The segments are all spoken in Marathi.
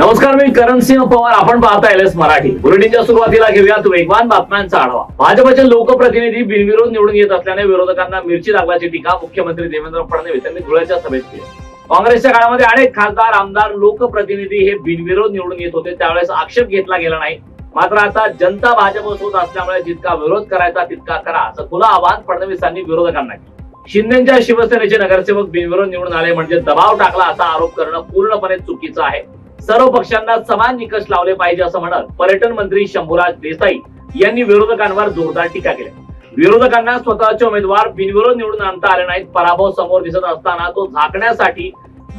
नमस्कार मी करण सिंह पवार. आपण पाहता एल एस मराठी. बुलेटिनच्या सुरुवातीला घेऊयात वेगवान बातम्यांचा आढावा. भाजपचे लोकप्रतिनिधी बिनविरोध निवडून येत असल्याने विरोधकांना मिरची लागल्याची टीका मुख्यमंत्री देवेंद्र फडणवीस यांनी धुळ्याच्या सभेत केली. काँग्रेसच्या काळामध्ये अनेक खासदार आमदार लोकप्रतिनिधी हे बिनविरोध निवडून येत होते. त्यावेळेस आक्षेप घेतला गेला नाही. मात्र आता जनता भाजप होत असल्यामुळे जितका विरोध करायचा तितका करा असं खुलं आवाहन फडणवीसांनी विरोधकांना केलं. शिंदेच्या शिवसेनेचे नगरसेवक बिनविरोध निवडून आले म्हणजे दबाव टाकला असा आरोप करणं पूर्णपणे चुकीचं आहे. सर्व पक्षांना समान निकष लावले पाहिजे असं म्हणत पर्यटन मंत्री शंभूराज देसाई यांनी विरोधकांवर जोरदार टीका केली. विरोधकांना स्वतःचे उमेदवार बिनविरोध निवडून आणता आले नाहीत. पराभव समोर दिसत असताना तो झाकण्यासाठी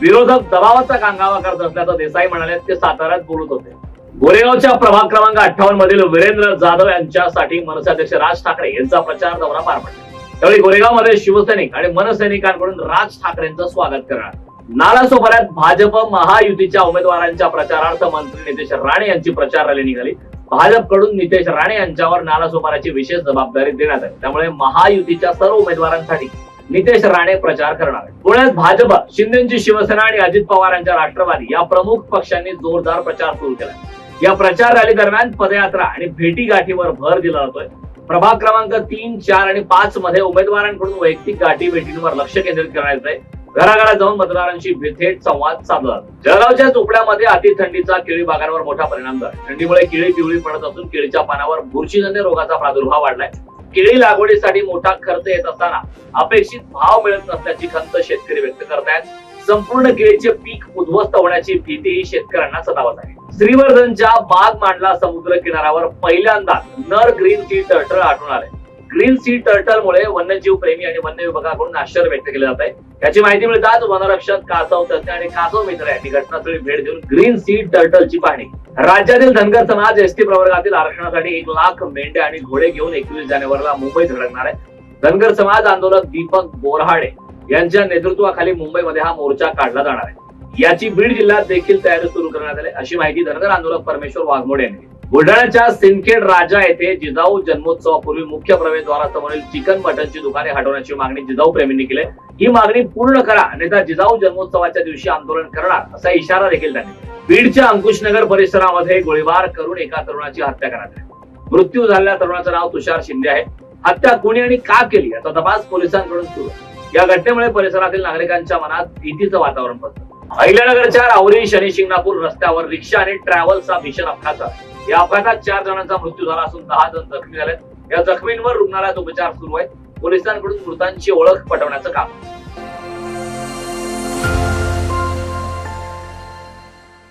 विरोधक दबावाचा कांगावा करत असल्याचं देसाई म्हणाले. ते साताऱ्यात बोलत होते. गोरेगावच्या प्रभाग क्रमांक अठ्ठावन्न मधील वीरेंद्र जाधव यांच्यासाठी मनसे अध्यक्ष राज ठाकरे यांचा प्रचार दौरा पार पडला. त्यावेळी गोरेगावमध्ये शिवसैनिक आणि मनसैनिकांकडून राज ठाकरेंचं स्वागत करणार नालासोपाऱ्यात भाजप महायुतीच्या उमेदवारांच्या प्रचारार्थ मंत्री नितेश राणे यांची प्रचार रॅली निघाली. भाजपकडून नितेश राणे यांच्यावर नालासोपाऱ्याची विशेष जबाबदारी देण्यात आली. त्यामुळे महायुतीच्या सर्व उमेदवारांसाठी नितेश राणे प्रचार करणार आहेत. पुण्यात भाजप शिंदेची शिवसेना आणि अजित पवार यांच्या राष्ट्रवादी या प्रमुख पक्षांनी जोरदार प्रचार सुरू केला. या प्रचार रॅली दरम्यान पदयात्रा आणि भेटी गाठीवर भर दिला जातोय. प्रभाग क्रमांक तीन चार आणि पाच मध्ये उमेदवारांकडून वैयक्तिक गाठी भेटींवर लक्ष केंद्रित करण्यात आहे घराघरात जाऊन मतदारांशी थेट संवाद साधला. जळगावच्या चोपड्यामध्ये अति थंडीचा केळी बागांवर मोठा परिणाम झाला. थंडीमुळे केळी पिवळी पडत असून केळीच्या पानावर बुरशीजन्य रोगाचा प्रादुर्भाव वाढलाय. केळी लागवडीसाठी मोठा खर्च येत असताना अपेक्षित भाव मिळत नसल्याची खंत शेतकरी व्यक्त करतायत. संपूर्ण केळीचे पीक उद्ध्वस्त होण्याची भीतीही शेतकऱ्यांना सतावत आहे. श्रीवर्धनच्या बाग मांडला समुद्र किनाऱ्यावर पहिल्यांदा नर ग्रीन टी टर्टल आढळून आले ग्रीन सी टर्टल मुळे वन्यजीव प्रेमी आणि वन्य विभागाकडून आश्चर्य व्यक्त केले जात आहे. याची माहिती मिळताच वनरक्षक कासव तज्ञ आणि कासव मित्र यांनी घटनास्थळी भेट देऊन ग्रीन सी टर्टलची पाहणी. राज्यातील धनगर समाज एसटी प्रवर्गातील आरक्षणासाठी एक लाख मेंढ्या आणि घोडे घेऊन एकवीस जानेवारीला मुंबईत धडकणार आहे. धनगर समाज आंदोलक दीपक बोरहाडे यांच्या नेतृत्वाखाली मुंबईमध्ये हा मोर्चा काढला जाणार आहे. याची बीड जिल्ह्यात देखील तयारी सुरू करण्यात आली अशी माहिती धनगर आंदोलक परमेश्वर वाघमोडे यांनी दिली. बुलढाण्याच्या सिंदखेड राजा येथे जिजाऊ जन्मोत्सवापूर्वी मुख्य प्रवेशद्वारासमोरील चिकन मटनची दुकाने हटवण्याची मागणी जिजाऊ प्रेमींनी केली. ही मागणी पूर्ण करा अन्यथा जिजाऊ जन्मोत्सवाच्या दिवशी आंदोलन करणार असा इशारा देखील त्यांनी बीडच्या अंकुशनगर परिसरामध्ये गोळीबार करून एका तरुणाची हत्या करण्यात आली. मृत्यू झालेल्या तरुणाचं नाव तुषार शिंदे आहे. हत्या कोणी आणि का केली याचा तपास पोलिसांकडून सुरू या घटनेमुळे परिसरातील नागरिकांच्या मनात भीतीचं वातावरण पडतं अहिल्यानगरच्या राहुरी शनी शिंगणापूर रस्त्यावर रिक्षा आणि ट्रॅव्हल्सचा भीषण अपघात झाला. या अपघातात चार जणांचा मृत्यू झाला असून दहा जण जखमी झाले या जखमींवर रुग्णालयात उपचार सुरू आहेत. पोलिसांकडून मृतांची ओळख पटवण्याचं काम.